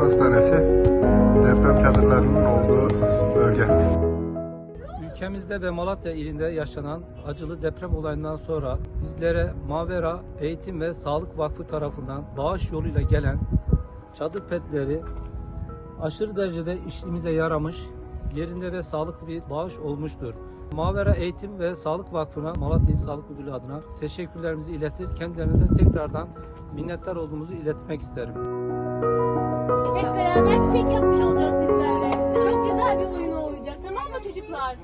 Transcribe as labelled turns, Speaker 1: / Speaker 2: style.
Speaker 1: Hastanesi deprem çadırlarının olduğu bölge.
Speaker 2: Ülkemizde ve Malatya ilinde yaşanan acılı deprem olayından sonra bizlere Mavera Eğitim ve Sağlık Vakfı tarafından bağış yoluyla gelen çadır petleri aşırı derecede işimize yaramış, yerinde ve sağlıklı bir bağış olmuştur. Mavera Eğitim ve Sağlık Vakfı'na Malatya İl Sağlık Müdürlüğü adına teşekkürlerimizi iletir, kendilerine tekrardan minnettar olduğumuzu iletmek isterim.
Speaker 3: Evet beraber çek yapmış olacağız sizlerle. Çok güzel bir oyun olacak tamam mı çocuklar?